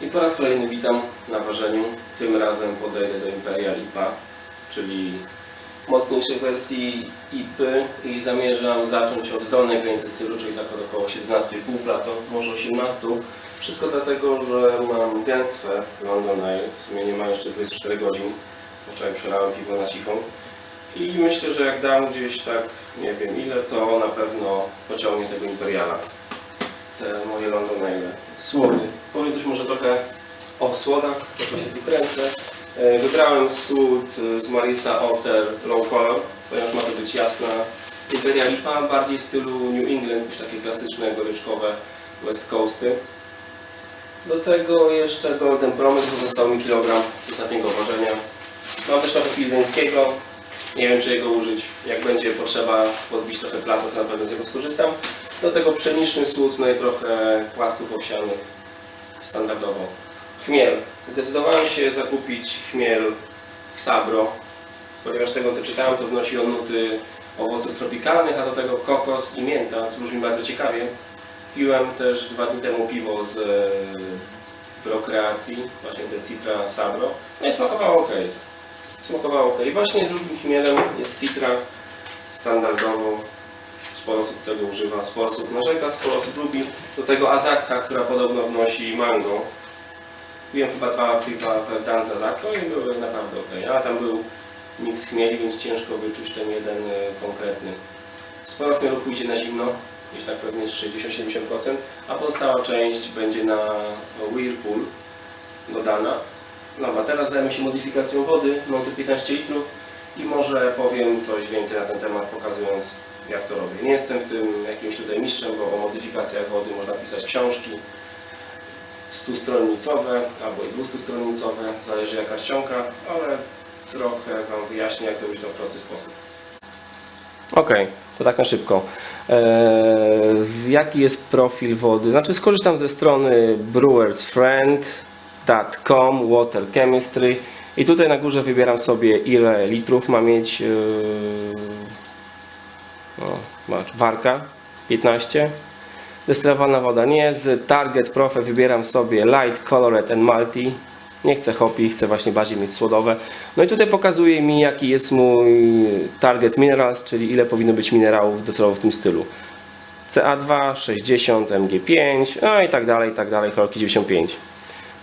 I po raz kolejny witam na ważeniu. Tym razem podejdę do Imperial IPA, czyli mocniejszej wersji IPy i zamierzam zacząć od dolnej granicy stylu, czyli tak od około 17,5 plato, może 18. Wszystko dlatego, że mam gęstwę London Ale, w sumie nie ma jeszcze 24 godzin. Wczoraj przelałem piwo na cichą. I myślę, że jak dam gdzieś tak, nie wiem ile, to na pewno pociągnie tego Imperiala. Te moje London Ale. Słody. Powiem też może trochę o słodach, trochę się tu kręcę. E, Wybrałem słód e, z Marisa Otter Low Color, ponieważ ma to być jasna Imperial IPA, bardziej w stylu New England niż takie klasyczne goryczkowe West Coasty. Do tego jeszcze Golden Promise, bo został mi kilogram ostatniego ważenia. Mam też trochę fildeńskiego, nie wiem czy jego użyć. Jak będzie potrzeba podbić trochę plato, to na pewno z niego skorzystam. Do tego pszeniczny słód, no i trochę płatków owsianych standardowo. Chmiel. Zdecydowałem się zakupić chmiel Sabro, ponieważ tego co czytałem to wnosi on nuty owoców tropikalnych, a do tego kokos i mięta, co brzmi bardzo ciekawie. Piłem też dwa dni temu piwo z e, prokreacji, właśnie te Citra Sabro. No i smakowało ok. Smakowało ok. Właśnie drugim chmielem jest Citra standardowo. Sporo osób tego używa, sporo osób narzeka, sporo osób lubi. Do tego Azaka, która podobno wnosi mango. Piłem chyba dwa piwa Verdan z Azako i były naprawdę ok. A tam był miks chmieli, więc ciężko wyczuć ten jeden e, konkretny. Sporo chmielu pójdzie na zimno, gdzieś tak pewnie z 60-70%, a pozostała część będzie na Whirlpool dodana. No a teraz zajmę się modyfikacją wody, mam tu 15 litrów i może powiem coś więcej na ten temat, pokazując jak to robię. Nie jestem w tym jakimś tutaj mistrzem, bo o modyfikacjach wody można pisać książki 100-stronnicowe albo i 200-stronnicowe, zależy jaka czcionka, ale trochę Wam wyjaśnię jak zrobić to w prosty sposób. Okej, to tak na szybko. Eee, jaki jest profil wody? Znaczy skorzystam ze strony brewersfriend.com Water Chemistry i tutaj na górze wybieram sobie ile litrów ma mieć yy, o, masz, warka 15 destylowana woda nie z Target Profe wybieram sobie Light Colored and Multi nie chcę hopi, chcę właśnie bardziej mieć słodowe. No i tutaj pokazuje mi jaki jest mój target minerals, czyli ile powinno być minerałów docelowo w tym stylu. CA2, 60, MG5, no i tak dalej, i tak dalej, chlorki 95.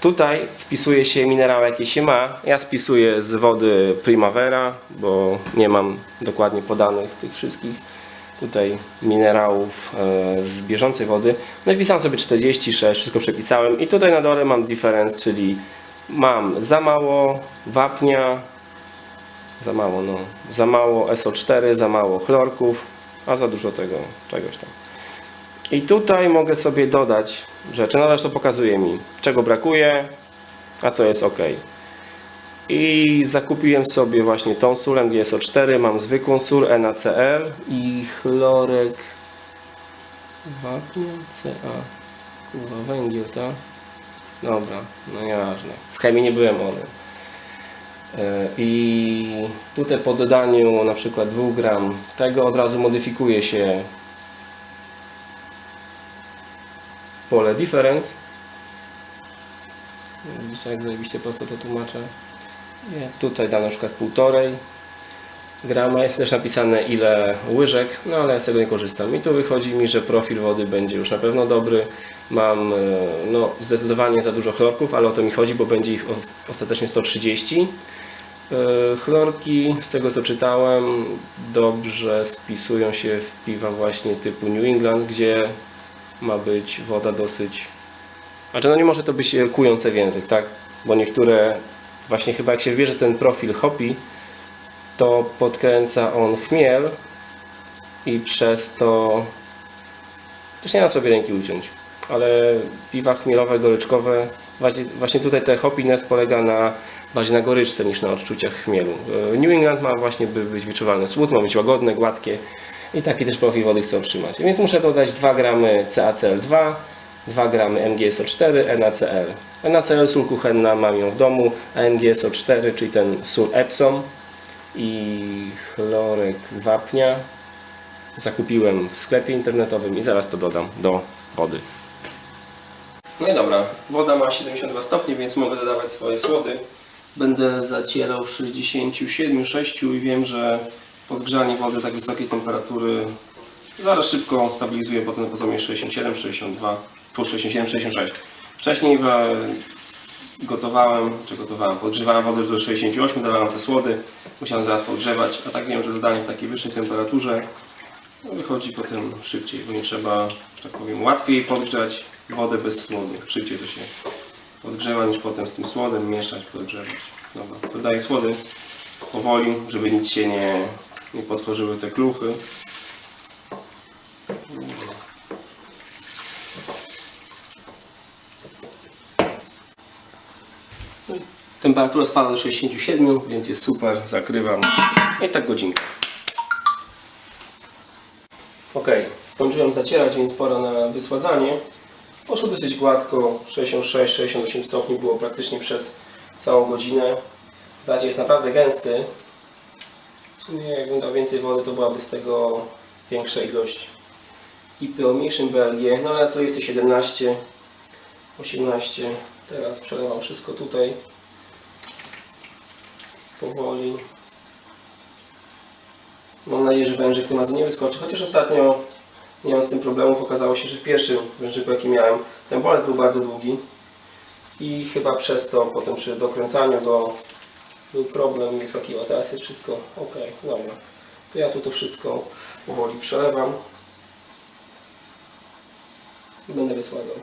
Tutaj wpisuje się minerały jakie się ma. Ja spisuję z wody Primavera, bo nie mam dokładnie podanych tych wszystkich tutaj minerałów e, z bieżącej wody. No i wpisałem sobie 46, wszystko przepisałem i tutaj na dole mam difference, czyli mam za mało wapnia, za mało, no, za mało SO4, za mało chlorków, a za dużo tego czegoś tam. I tutaj mogę sobie dodać rzeczy, no to pokazuje mi, czego brakuje, a co jest ok. I zakupiłem sobie właśnie tą sól MgSO4, mam zwykłą sól NaCl i chlorek wapnia Ca. Kurwa, węgiel, tak? Dobra, no nieważne. Z chemii nie byłem one. I tutaj po dodaniu na przykład 2 gram tego od razu modyfikuje się pole difference. Widzicie jak zajebiście prosto to tłumaczę. Tutaj dam na przykład półtorej grama. Jest też napisane ile łyżek, no ale ja z tego nie korzystam. I tu wychodzi mi, że profil wody będzie już na pewno dobry. Mam e, no, zdecydowanie za dużo chlorków, ale o to mi chodzi, bo będzie ich ostatecznie 130. E, Chlorki, z tego co czytałem, dobrze spisują się w piwa właśnie typu New England, gdzie ma być woda dosyć znaczy no nie może to być e, kujące w język, tak? Bo niektóre, właśnie chyba jak się wybierze ten profil hopi, to podkręca on chmiel i przez to też nie da sobie ręki uciąć. Ale piwa chmielowe, goryczkowe, właśnie, właśnie tutaj te hoppiness polega na bardziej na goryczce niż na odczuciach chmielu. E, New England ma właśnie by być wyczuwalny słód, ma być łagodne, gładkie i taki też profil wody chcę otrzymać. Więc muszę dodać 2 gramy CaCl2, 2 gramy MgSO4, NaCl. NaCl sól kuchenna mam ją w domu, a MgSO4, czyli ten sól Epsom i chlorek wapnia zakupiłem w sklepie internetowym i zaraz to dodam do wody. No i dobra, woda ma 72 stopnie, więc mogę dodawać swoje słody. Będę zacierał w 67, 6 i wiem, że podgrzanie wody tak wysokiej temperatury zaraz szybko stabilizuje potem na poziomie 67, 62, po 67, 66. Wcześniej gotowałem, czy gotowałem, podgrzewałem wodę do 68, dawałem te słody, musiałem zaraz podgrzewać, a tak wiem, że dodanie w takiej wyższej temperaturze no, wychodzi potem szybciej, bo nie trzeba, że tak powiem, łatwiej podgrzać wodę bez słodu. Szybciej to się podgrzewa niż potem z tym słodem mieszać, podgrzewać. Dobra, to daję słody powoli, żeby nic się nie, nie potworzyły te kluchy. Temperatura spada do 67, więc jest super, zakrywam. No I tak godzinkę. Ok, skończyłem zacierać, więc pora na wysładzanie. Poszło dosyć gładko, 66-68 stopni było praktycznie przez całą godzinę. Zacier jest naprawdę gęsty. W sumie jakbym dał więcej wody, to byłaby z tego większa ilość. I o mniejszym BLG, no ale co jest to 17, 18. Teraz przelewam wszystko tutaj powoli. Mam nadzieję, że wężyk tym razem nie wyskoczy, chociaż ostatnio nie mam z tym problemów. Okazało się, że w pierwszym wężyku jaki miałem, ten bolec był bardzo długi i chyba przez to potem przy dokręcaniu go był problem i wyskakiwał. Teraz jest wszystko ok, dobra. To ja tu to wszystko powoli przelewam i będę wysładzał.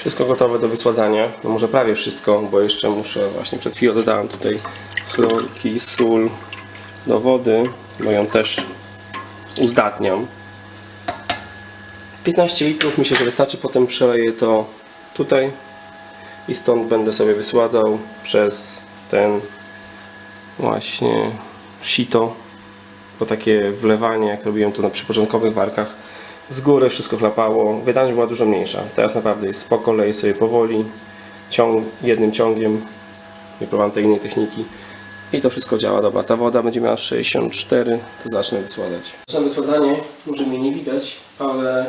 Wszystko gotowe do wysładzania. No może prawie wszystko, bo jeszcze muszę właśnie przed chwilą dodałem tutaj chlorki, sól do wody, bo ją też uzdatniam. 15 litrów myślę, że wystarczy, potem przeleję to tutaj i stąd będę sobie wysładzał przez ten właśnie sito, po takie wlewanie, jak robiłem to na przypoczątkowych warkach. Z góry wszystko chlapało, wydajność była dużo mniejsza. Teraz naprawdę jest spoko, leję sobie powoli, ciąg, jednym ciągiem, nie próbowałem tej innej techniki. I to wszystko działa, dobra. Ta woda będzie miała 64, to zacznę wysładzać. Zaczynam wysładzanie, może mnie nie widać, ale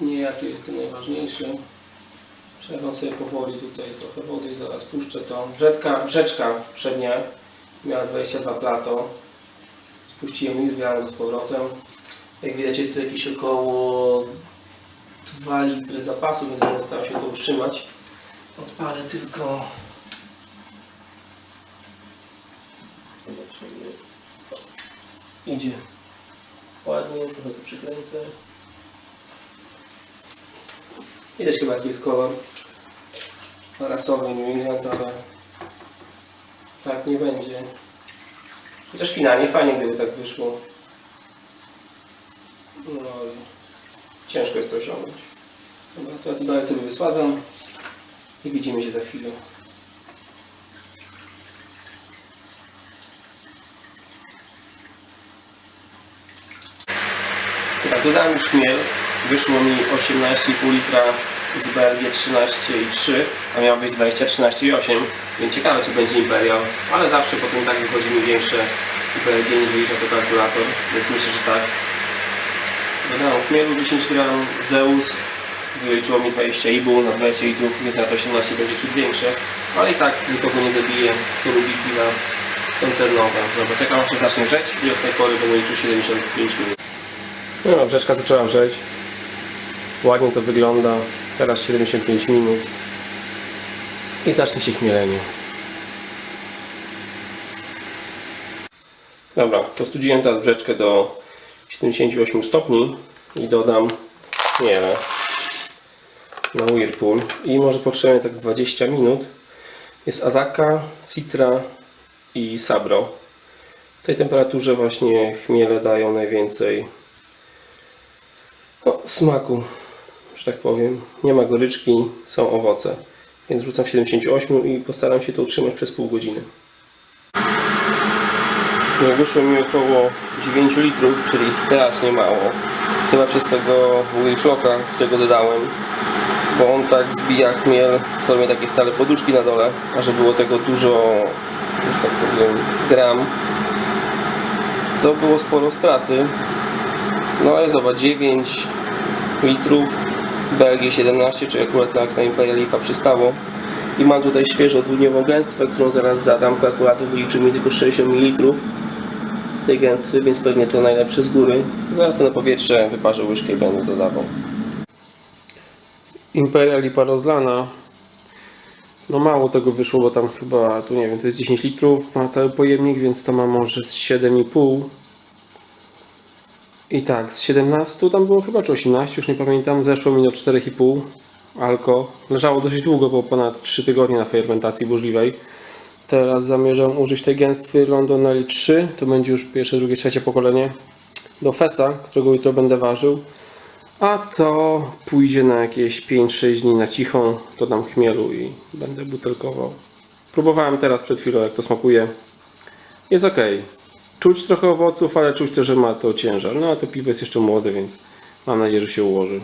nie ja tu jestem najważniejszy. Przelewam sobie powoli tutaj trochę wody i zaraz puszczę to. Brzeczka, brzeczka przednia miała 22 plato. Spuściłem go z powrotem. Jak widać jest tu jakieś około 2 litry zapasu, więc będę starał się to utrzymać. Odpalę tylko Idzie ładnie, trochę tu przykręcę. Widać chyba jaki jest kolor rasowy New England, ale tak nie będzie. Chociaż finalnie fajnie gdyby tak wyszło. No ale ciężko jest to osiągnąć. Dobra, to ja tu dalej sobie wysładzam i widzimy się za chwilę. Tak, dodałem już chmiel. Wyszło mi 18,5 litra z BLG 13,3, a miało być 20, 13,8. Więc ciekawe, czy będzie Imperial, ale zawsze potem tak wychodzi mi większe BLG niż wylicza to kalkulator, więc myślę, że tak. Dodałem chmielu 10 gram, Zeus wyliczyło mi 20,5 na 20 litrów, więc na to 18 będzie ciut większe, ale i tak nikogo nie zabije, kto lubi piwa koncernowe. Dobra, czekam aż zacznie wrzeć i od tej pory będę liczył 75 minut. No, brzeczka zaczęła wrzeć. Ładnie to wygląda. Teraz 75 minut. I zacznie się chmielenie. Dobra, to studziłem teraz brzeczkę do 78 stopni i dodam chmielę na Whirlpool i może potrzebujemy tak z 20 minut. Jest Azaka, Citra i Sabro. W tej temperaturze właśnie chmiele dają najwięcej no, smaku, że tak powiem. Nie ma goryczki, są owoce. Więc rzucam w 78 i postaram się to utrzymać przez pół godziny. Wyszło mi około 9 litrów, czyli strasznie mało. Chyba przez tego Willflocka, którego dodałem, bo on tak zbija chmiel w formie takiej wcale poduszki na dole, a że było tego dużo, że tak powiem, gram, to było sporo straty. No ale zobacz, 9 litrów BLG 17, czyli akurat tak na Imperial IPA przystało. I mam tutaj świeżo dwudniową gęstwę, którą zaraz zadam. Kalkulator wyliczy mi tylko 60 ml tej gęstwy, więc pewnie to najlepsze z góry. Zaraz to na powietrze wyparzę łyżkę i będę dodawał. Imperial lipa rozlana. No mało tego wyszło, bo tam chyba, tu nie wiem, to jest 10 litrów, ma cały pojemnik, więc to ma może z 7,5. I tak, z 17 tam było chyba, czy 18, już nie pamiętam, zeszło mi do 4,5 alko. Leżało dosyć długo, bo ponad 3 tygodnie na fermentacji burzliwej. Teraz zamierzam użyć tej gęstwy London L 3, to będzie już pierwsze, drugie, trzecie pokolenie do Fesa, którego jutro będę ważył. A to pójdzie na jakieś 5-6 dni na cichą, dodam chmielu i będę butelkował. Próbowałem teraz przed chwilą, jak to smakuje. Jest ok. Czuć trochę owoców, ale czuć też, że ma to ciężar. No a to piwo jest jeszcze młode, więc mam nadzieję, że się ułoży.